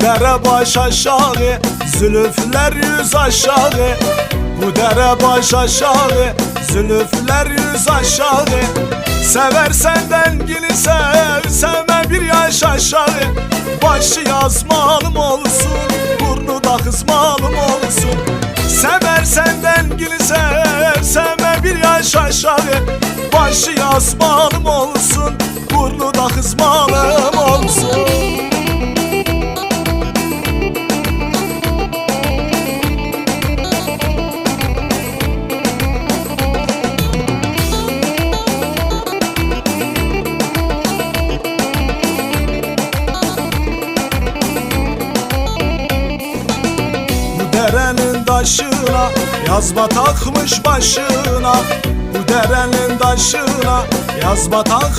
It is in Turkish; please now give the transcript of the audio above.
dere baş aşağı Zülüfler yüz aşağı. Bu dere baş aşağı Zülüfler yüz aşağı. Sever senden gili sev Sevme bir yaş aşağı. Başı yazmalım olsun Burnu da kızmalım olsun. Sever senden gili sev Sevme bir yaş aşağı. Başı yazmalım olsun Burnu da kızmalım taşına yazma takmış başına. Bu derenin taşına yazma takmış